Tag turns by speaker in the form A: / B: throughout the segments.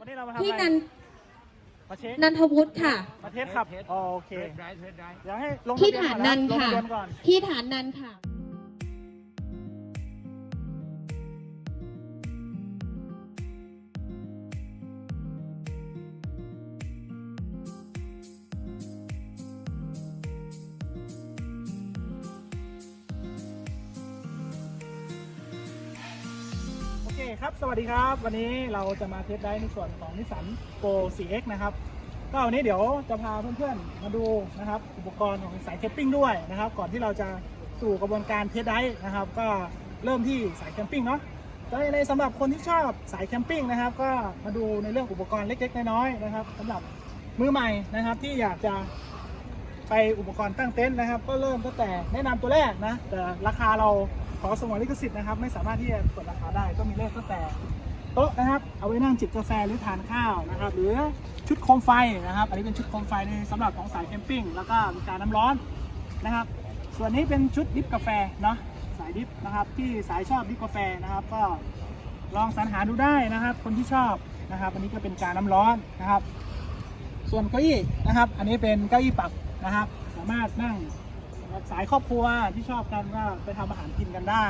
A: วันนี้เรามาทำ
B: พี่
A: อะไร
B: นัน
A: มาเช็ค
B: นันทวุฒิค่ะ
A: มาเทสขับโอเค
C: เทสได้เทสได้
A: เดี๋ยวให้ลง
B: พี่
A: ทะเบีย
B: ฐาน
A: ก่อ
B: นัน
A: ลง
B: ค่ะ
A: ทะเบียนก่อน
B: พี่ฐานนันค่ะ
A: ครับ สวัสดีครับ วันนี้เราจะมาเทสได้ในส่วนของนิสสันโ r 4X นะครับ ก็วันนี้เดี๋ยวจะพาเพื่อนๆ มาดูนะครับ อุปกรณ์ของสายแคมปิ้งด้วยนะครับ ก่อนที่เราจะสู่กระบวนการเทสได้นะครับ ก็เริ่มที่สายแคมปิ้งเนาะก็ในสำหรับคนที่ชอบสายแคมปิ้งนะครับ ก็มาดูในเรื่องอุปกรณ์เล็กๆ น้อยๆ นะครับสำหรับมือใหม่นะครับที่อยากจะไปอุปกรณ์ตั้งเต็นท์นะครับ ก็เริ่มตั้งแต่แนะนำตัวแรกนะแต่ราคาเรา ขอสงวนลิขสิทธิ์นะครับ ไม่สามารถที่จะกดราคาได้ก็มีเลขตั้งแต่โต๊ะนะครับ เอาไว้นั่งจิบกาแฟหรือทานข้าวนะครับ หรือชุดโคมไฟนะครับ อันนี้เป็นชุดโคมไฟในสำหรับของสายแคมปิ้งแล้วก็มีการน้ำร้อนนะครับ ส่วนนี้เป็นชุดดิฟกาแฟเนาะสายดิฟนะครับ ที่สายชอบดิฟกาแฟนะครับ ก็ลองสรรหาดูได้นะครับ คนที่ชอบนะครับ อันนี้ก็เป็นการน้ำร้อนนะครับ ส่วนเก้าอี้นะครับ อันนี้เป็นเก้าอี้ปรับนะครับ สามารถนั่ง สำหรับสายครอบครัวที่ชอบกันก็ไปทำอาหารกินกันได้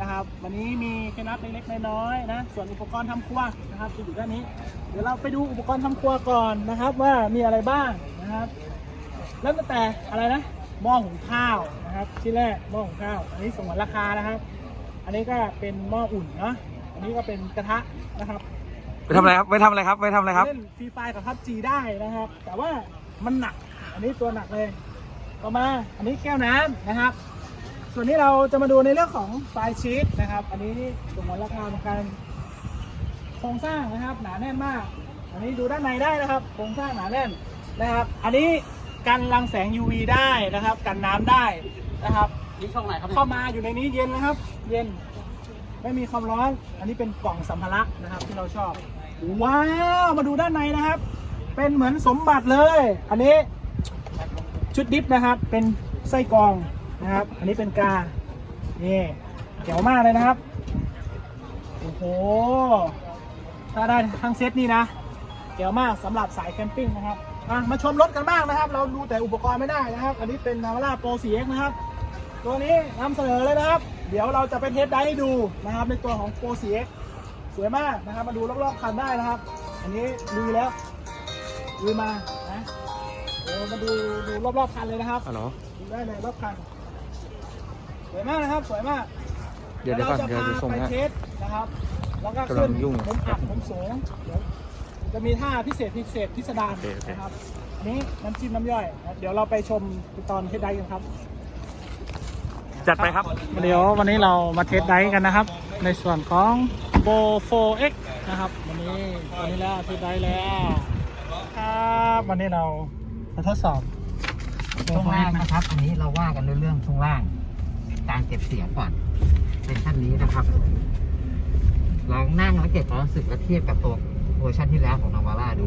A: นะครับ วันนี้มีเคล็ดลับเล็กๆน้อยๆนะ ส่วนอุปกรณ์ทำครัวนะครับจะอยู่ด้านนี้ เดี๋ยวเราไปดูอุปกรณ์ทำครัวก่อนนะครับ ว่ามีอะไรบ้างนะครับเริ่มตั้งแต่อะไรนะหม้อหุงข้าวนะครับที่แรกหม้อหุงข้าวอันนี้สงวนราคานะครับ อันนี้ก็เป็นหม้ออุ่นเนาะอันนี้ก็เป็นกระทะนะครับ
C: ไปทำอะไรครับไปทำอะไรครับไปทำอะไรครับ
A: เล่นฟรีไฟกับพับจีได้นะครับ แต่ว่ามันหนัก อันนี้ตัวหนักเลย ต่อมาอันนี้แก้วน้ำนะครับ ส่วนนี้เราจะมาดูในเรื่องของไฟชีตนะครับ อันนี้สมมติราคาของการโครงสร้างนะครับ หนาแน่นมาก อันนี้ดูด้านในได้นะครับ โครงสร้างหนาแน่นนะครับ อันนี้กันรังแสง UV ได้นะครับ กันน้ำได้นะครับ
C: นี่ช่องไหนครับ
A: เข้ามาอยู่ในนี้เย็นนะครับ เย็นไม่มีความร้อน อันนี้เป็นกล่องสัมภาระนะครับ ที่เราชอบ ว้าว มาดูด้านในนะครับ เป็นเหมือนสมบัติเลย อันนี้ ชุดดิฟนะครับ เป็นไส้กรองนะครับ อันนี้เป็นกาเนี่เจ๋วมากเลยนะครับ โอ้โห ถ้าได้ทั้งเซตนี่นะเจ๋วมากสำหรับสายแคมปิ้งนะครับอะมาชมรถกันบ้างนะครับ เราดูแต่อุปกรณ์ไม่ได้นะครับ อันนี้เป็นนาวาร่าโปร 4X นะครับ ตัวนี้นำเสนอเลยนะครับ เดี๋ยวเราจะไปเทสได้ให้ดูนะครับ ในตัวของโปร 4X สวยมากนะครับ มาดูรอบๆคันได้นะครับ อันนี้ลุยแล้วลุยมา ยวมาดูดูรอบๆคันเลยนะครับ
C: ฮัลโหล
A: ดูได้เลยรอบคันสวยมากนะครับสวยมาก
C: เดี๋ยวเดี๋ยวก่อนเดี๋ยว
A: รา
C: จะ
A: จะ
C: ส่ง
A: พาไป
C: ให้
A: เทสนะครับ แล้วก็
C: กำลั
A: ขึ้
C: ง
A: น
C: ยุ่ง
A: ผมอัดผมสูงเดี๋ยวจะมีท่าพิเศษพิเศษพิสดาร
C: โอเคโอเค
A: นะครับอันนี้น้ำจิ้มน้ำย่อยนะเดี๋ยวเราไปชมตอนเทสได้กันครับ
C: จัดไปครับ
A: เดี๋ยววันนี้เรามาเทสไดฟ์กันนะครับ ในส่วนของ b o 4X นะครับ วันนี้วันนี้แล้วเทสไดฟ์แล้วครับวันนี้เรา มาทดสอบ
D: ช่วงแรกนะครับ อันนี้เราว่ากันเรื่องช่วงล่าง การเก็บเสียงก่อน เป็นขั้นนี้นะครับ ลองนั่งแล้วเก็บความรู้สึกและเทียบกับตัวเวอร์ชันที่แล้วของนาวาร่าดู